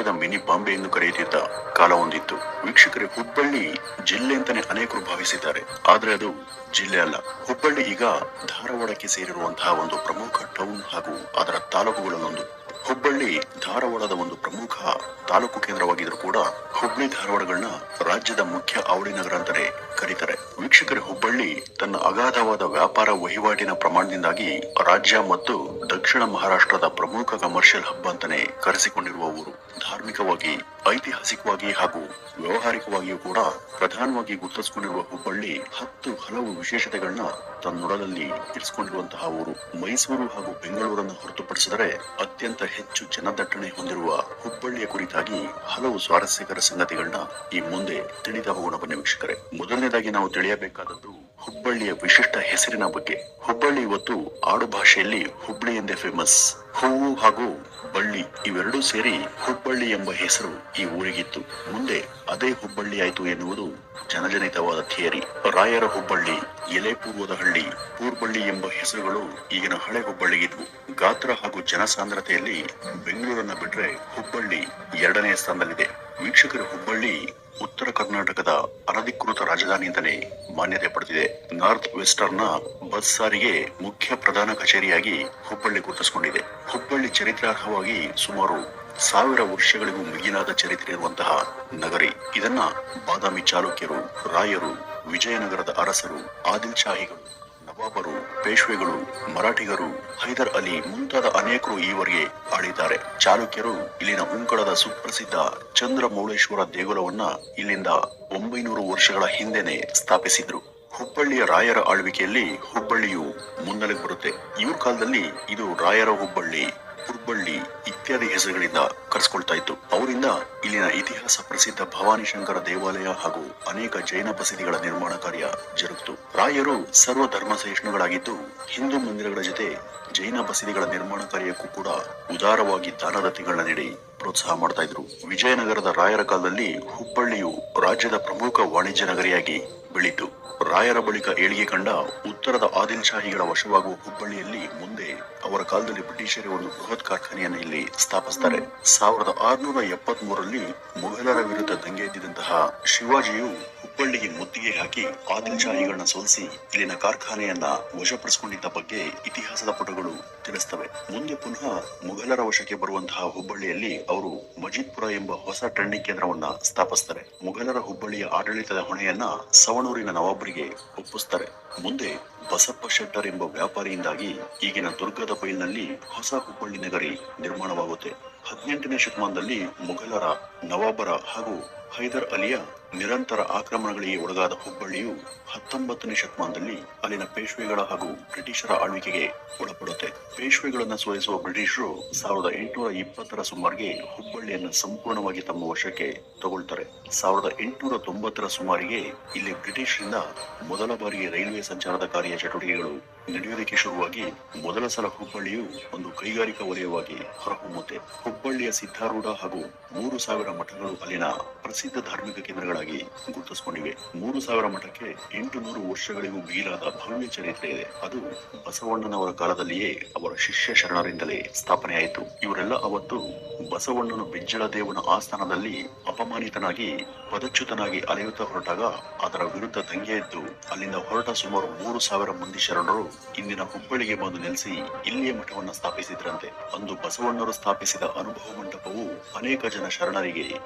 ಸತ್ಯದ ಮಿನಿ ಬಾಂಬೆ ಎಂದು ಕರೆಯುತ್ತಿದ್ದ ಕಾಲ ಹೊಂದಿತ್ತು ವೀಕ್ಷಕರೇ, ಹುಬ್ಬಳ್ಳಿ ಜಿಲ್ಲೆ ಅಂತಾನೆ ಅನೇಕರು ಭಾವಿಸಿದ್ದಾರೆ. ಆದ್ರೆ ಅದು ಜಿಲ್ಲೆ ಅಲ್ಲ. ಹುಬ್ಬಳ್ಳಿ ಈಗ ಧಾರವಾಡಕ್ಕೆ ಸೇರಿರುವಂತಹ ಒಂದು ಪ್ರಮುಖ ಟೌನ್ ಹಾಗೂ ಅದರ ತಾಲೂಕುಗಳನ್ನೊಂದು ಹುಬ್ಬಳ್ಳಿ ಧಾರವಾಡದ ಒಂದು ಪ್ರಮುಖ ತಾಲೂಕು ಕೇಂದ್ರವಾಗಿದ್ರು ಕೂಡ ಹುಬ್ಬಳ್ಳಿ ಧಾರವಾಡಗಳನ್ನ ರಾಜ್ಯದ ಮುಖ್ಯ ಅವಳಿ ನಗರ ಅಂತಾನೆ ಕರೀತಾರೆ. ವೀಕ್ಷಕರೇ, ಹುಬ್ಬಳ್ಳಿ ತನ್ನ ಅಗಾಧವಾದ ವ್ಯಾಪಾರ ವಹಿವಾಟಿನ ಪ್ರಮಾಣದಿಂದಾಗಿ ರಾಜ್ಯ ಮತ್ತು ದಕ್ಷಿಣ ಮಹಾರಾಷ್ಟ್ರದ ಪ್ರಮುಖ ಕಮರ್ಷಿಯಲ್ ಹಬ್ ಅಂತಾನೆ ಕರೆಸಿಕೊಂಡಿರುವ ಊರು. ಧಾರ್ಮಿಕವಾಗಿ, ಐತಿಹಾಸಿಕವಾಗಿ ಹಾಗೂ ವ್ಯವಹಾರಿಕವಾಗಿಯೂ ಕೂಡ ಪ್ರಧಾನವಾಗಿ ಗುರುತಿಸಿಕೊಂಡಿರುವ ಹುಬ್ಬಳ್ಳಿ ಹತ್ತು ಹಲವು ವಿಶೇಷತೆಗಳನ್ನ ತನ್ನೊಡಲಲ್ಲಿ ಇರಿಸಿಕೊಂಡಿರುವಂತಹ ಊರು. ಮೈಸೂರು ಹಾಗೂ ಬೆಂಗಳೂರನ್ನು ಹೊರತುಪಡಿಸಿದರೆ ಅತ್ಯಂತ ಹೆಚ್ಚು ಜನದಟ್ಟಣೆ ಹೊಂದಿರುವ ಹುಬ್ಬಳ್ಳಿಯ ಕುರಿತಾಗಿ ಹಲವು ಸ್ವಾರಸ್ಯಕರ ಸಂಗತಿಗಳನ್ನ ಈ ಮುಂದೆ ತಿಳಿದ ಹೋಗೋಣ ಬನ್ನಿ ವೀಕ್ಷಕರೇ. ಮೊದಲನೇದಾಗಿ ನಾವು ತಿಳಿಯಬೇಕಾದದ್ದು ಹುಬ್ಬಳ್ಳಿಯ ವಿಶಿಷ್ಟ ಹೆಸರಿನ ಬಗ್ಗೆ. ಹುಬ್ಬಳ್ಳಿ ಇವತ್ತು ಆಡು ಭಾಷೆಯಲ್ಲಿ ಹುಬ್ಳಿ ಎಂದೇ ಫೇಮಸ್ ಹೂವು ಹಾಗೂ ಬಳ್ಳಿ ಇವೆರಡೂ ಸೇರಿ ಹುಬ್ಬಳ್ಳಿ ಎಂಬ ಹೆಸರು ಈ ಊರಿಗಿತ್ತು. ಮುಂದೆ ಅದೇ ಹುಬ್ಬಳ್ಳಿ ಆಯ್ತು ಎನ್ನುವುದು ಜನಜನಿತವಾದ ಥಿಯರಿ. ರಾಯರ ಹುಬ್ಬಳ್ಳಿ, ಎಲೆ ಪೂರ್ವದ ಹಳ್ಳಿ, ಪೂರ್ಬಳ್ಳಿ ಎಂಬ ಹೆಸರುಗಳು ಈಗಿನ ಹಳೆ ಹುಬ್ಬಳ್ಳಿಗಿದ್ವು. ಗಾತ್ರ ಹಾಗೂ ಜನಸಾಂದ್ರತೆಯಲ್ಲಿ ಬೆಂಗಳೂರನ್ನ ಬಿಟ್ರೆ ಹುಬ್ಬಳ್ಳಿ ಎರಡನೇ ಸ್ಥಾನದಲ್ಲಿದೆ. ವೀಕ್ಷಕರ ಹುಬ್ಬಳ್ಳಿ, ಉತ್ತರ ಕರ್ನಾಟಕದ ಅನಧಿಕೃತ ರಾಜಧಾನಿ ಅಂತಲೇ ಮಾನ್ಯತೆ ಪಡೆದಿದೆ. ನಾರ್ತ್ ವೆಸ್ಟರ್ನ್ ಬಸ್ ಸಾರಿಗೆ ಮುಖ್ಯ ಪ್ರಧಾನ ಕಚೇರಿಯಾಗಿ ಹುಬ್ಬಳ್ಳಿ ಗುರುತಿಸಿಕೊಂಡಿದೆ. ಹುಬ್ಬಳ್ಳಿ ಚರಿತ್ರಾರ್ಹವಾಗಿ ಸುಮಾರು ಸಾವಿರ ವರ್ಷಗಳಿಗೂ ಮಿಗಿಲಾದ ಚರಿತ್ರೆ ಇರುವಂತಹ ನಗರಿ. ಇದನ್ನ ಬಾದಾಮಿ ಚಾಲುಕ್ಯರು, ರಾಯರು, ವಿಜಯನಗರದ ಅರಸರು ಆದಿಲ್ ಶಾಹಿಗಳು ನವಾಬರು ಪೇಶ್ವೆಗಳು, ಮರಾಠಿಗರು, ಹೈದರ್ ಅಲಿ ಮುಂತಾದ ಅನೇಕರು ಈವರೆಗೆ ಆಳಿದ್ದಾರೆ ಚಾಲುಕ್ಯರು ಇಲ್ಲಿನ ಉಂಕಳದ ಸುಪ್ರಸಿದ್ಧ ಚಂದ್ರಮೌಳೇಶ್ವರ ದೇಗುಲವನ್ನ ಇಲ್ಲಿಂದ ಒಂಬೈನೂರು ವರ್ಷಗಳ ಹಿಂದೆನೆ ಸ್ಥಾಪಿಸಿದ್ರು. ಹುಬ್ಬಳ್ಳಿಯ ರಾಯರ ಆಳ್ವಿಕೆಯಲ್ಲಿ ಹುಬ್ಬಳ್ಳಿಯು ಮುನ್ನೆಲೆಗೆ ಬರುತ್ತೆ. ಇವ್ರ ಕಾಲದಲ್ಲಿ ಇದು ರಾಯರ ಹುಬ್ಬಳ್ಳಿ. ಹುಬ್ಬಳ್ಳಿ ಇತ್ಯಾದಿ ಹೆಸರುಗಳಿಂದ ಕರೆಸ್ಕೊಳ್ತಾ ಇತ್ತು ಅವರಿಂದ ಇಲ್ಲಿನ ಇತಿಹಾಸ ಪ್ರಸಿದ್ಧ ಭವಾನಿ ಶಂಕರ ದೇವಾಲಯ ಹಾಗೂ ಅನೇಕ ಜೈನ ಬಸದಿಗಳ ನಿರ್ಮಾಣ ಕಾರ್ಯ ಜರುಗಿತು. ರಾಯರು ಸರ್ವ ಧರ್ಮ ಸಹಿಷ್ಣುಗಳಾಗಿದ್ದು ಹಿಂದೂ ಮಂದಿರಗಳ ಜೊತೆ ಜೈನ ಬಸದಿಗಳ ನಿರ್ಮಾಣ ಕಾರ್ಯಕ್ಕೂ ಕೂಡ ಉದಾರವಾಗಿ ದಾನದತ್ತಿಗಳನ್ನ ನೀಡಿ ಪ್ರೋತ್ಸಾಹ ಮಾಡ್ತಾ ಇದ್ರು. ವಿಜಯನಗರದ ರಾಯರ ಕಾಲದಲ್ಲಿ ಹುಬ್ಬಳ್ಳಿಯು ರಾಜ್ಯದ ಪ್ರಮುಖ ವಾಣಿಜ್ಯ ನಗರಿಯಾಗಿ ಬೆಳೀತು. ರಾಯರ ಬಳಿಕ ಏಳಿಗೆ ಕಂಡ ಉತ್ತರದ ಆದಿಲ್ ಶಾಹಿಗಳ ವಶವಾಗುವ ಹುಬ್ಬಳ್ಳಿಯಲ್ಲಿ ಮುಂದೆ ಅವರ ಕಾಲದಲ್ಲಿ ಬ್ರಿಟಿಷರೇ ಒಂದು ಬೃಹತ್ ಕಾರ್ಖಾನೆಯನ್ನು ಇಲ್ಲಿ ಸ್ಥಾಪಿಸ್ತಾರೆ. ಸಾವಿರದ ಆರುನೂರ ಎಪ್ಪತ್ತ್ ಮೂರರಲ್ಲಿ ಮೊಘಲರ ವಿರುದ್ಧ ದಂಗೆ ಎದ್ದಿದಂತಹ ಶಿವಾಜಿಯು ಹುಬ್ಬಳ್ಳಿಗೆ ಮುತ್ತಿಗೆ ಹಾಕಿ ಆದಿಲ್ ಶಾಹಿಗಳನ್ನ ಸೋಲಿಸಿ ಇಲ್ಲಿನ ಕಾರ್ಖಾನೆಯನ್ನ ವಶಪಡಿಸಿಕೊಂಡಿದ್ದ ಬಗ್ಗೆ ಇತಿಹಾಸದ ಪುಟಗಳು ತಿಳಿಸ್ತವೆ. ಮುಂದೆ ಪುನಃ ಮೊಘಲರ ವಶಕ್ಕೆ ಬರುವಂತಹ ಹುಬ್ಬಳ್ಳಿಯಲ್ಲಿ ಅವರು ಮಜಿದ್ಪುರ ಎಂಬ ಹೊಸ ಟ್ರೆಂಡಿಂಗ್ ಕೇಂದ್ರವನ್ನ ಸ್ಥಾಪಿಸ್ತಾರೆ. ಮೊಘಲರ ಹುಬ್ಬಳ್ಳಿಯ ಆಡಳಿತದ ಹೊಣೆಯನ್ನ ಸವಣೂರಿನ ನವಾಬರಿಗೆ ಒಪ್ಪಿಸ್ತಾರೆ. ಮುಂದೆ ಬಸಪ್ಪ ಶೆಟ್ಟರ್ ಎಂಬ ವ್ಯಾಪಾರಿಯಿಂದಾಗಿ ಈಗಿನ ದುರ್ಗದ ಬೈಲ್ನಲ್ಲಿ ಹೊಸ ಹುಬ್ಬಳ್ಳಿ ನಗರಿ ನಿರ್ಮಾಣವಾಗುತ್ತೆ. ಹದಿನೆಂಟನೇ ಶತಮಾನದಲ್ಲಿ ಮೊಘಲರ, ನವಾಬರ ಹಾಗೂ ಹೈದರ್ ಅಲಿಯ ನಿರಂತರ ಆಕ್ರಮಣಗಳಿಗೆ ಒಳಗಾದ ಹುಬ್ಬಳ್ಳಿಯು ಹತ್ತೊಂಬತ್ತನೇ ಶತಮಾನದಲ್ಲಿ ಅಲ್ಲಿನ ಪೇಶ್ವೆಗಳ ಹಾಗೂ ಬ್ರಿಟಿಷರ ಆಳ್ವಿಕೆಗೆ ಒಳಪಡುತ್ತೆ. ಪೇಶ್ವೆಗಳನ್ನು ಸೋಲಿಸುವ ಬ್ರಿಟಿಷರು ಸಾವಿರದ ಎಂಟುನೂರ ಇಪ್ಪತ್ತರ ಸುಮಾರಿಗೆ ಹುಬ್ಬಳ್ಳಿಯನ್ನು ಸಂಪೂರ್ಣವಾಗಿ ತಮ್ಮ ವಶಕ್ಕೆ ತಗೊಳ್ತಾರೆ. ಸಾವಿರದ ಎಂಟುನೂರ ತೊಂಬತ್ತರ ಸುಮಾರಿಗೆ ಇಲ್ಲಿ ಬ್ರಿಟಿಷರಿಂದ ಮೊದಲ ಬಾರಿಗೆ ರೈಲ್ವೆ ಸಂಚಾರದ ಕಾರ್ಯ i'm Theater Review. ನಡೆಯೋದಕ್ಕೆ ಶುರುವಾಗಿ ಮೊದಲ ಸಲ ಹುಬ್ಬಳ್ಳಿಯು ಒಂದು ಕೈಗಾರಿಕಾ ವಲಯವಾಗಿ ಹೊರಹೊಮ್ಮುತ್ತೆ. ಹುಬ್ಬಳ್ಳಿಯ ಸಿದ್ಧಾರೂಢ ಹಾಗೂ ಮೂರು ಸಾವಿರ ಮಠಗಳು ಅಲ್ಲಿನ ಪ್ರಸಿದ್ಧ ಧಾರ್ಮಿಕ ಕೇಂದ್ರಗಳಾಗಿ ಗುರುತಿಸಿಕೊಂಡಿವೆ. ಮೂರು ಸಾವಿರ ಮಠಕ್ಕೆ ಎಂಟು ನೂರು ವರ್ಷಗಳಿಗೂ ಮೀರಾದ ಭವ್ಯ ಚರಿತ್ರೆ ಇದೆ. ಅದು ಬಸವಣ್ಣನವರ ಕಾಲದಲ್ಲಿಯೇ ಅವರ ಶಿಷ್ಯ ಶರಣರಿಂದಲೇ ಸ್ಥಾಪನೆಯಾಯಿತು. ಇವರೆಲ್ಲ ಅವತ್ತು ಬಸವಣ್ಣನ ಬೆಜ್ಜಳ ದೇವನ ಆಸ್ಥಾನದಲ್ಲಿ ಅಪಮಾನಿತನಾಗಿ, ಪದಚ್ಯುತನಾಗಿ ಅಲೆಯುತ್ತಾ ಹೊರಟಾಗ, ಅದರ ವಿರುದ್ಧ ದಂಗೆ ಎದ್ದು ಅಲ್ಲಿಂದ ಹೊರಟ ಸುಮಾರು ಮೂರು ಸಾವಿರ ಮಂದಿ ಶರಣರು ಇಂದಿನ ಹುಬ್ಬಳ್ಳಿಗೆ ಬಂದು ನೆಲೆಸಿ ಇಲ್ಲಿಯೇ ಮಠವನ್ನು ಸ್ಥಾಪಿಸಿದ್ರಂತೆ. ಅಂದು ಬಸವಣ್ಣರು ಸ್ಥಾಪಿಸಿದ ಅನುಭವ ಮಂಟಪವು ಅನೇಕ ಜನ ಶರಣರಿಗೆ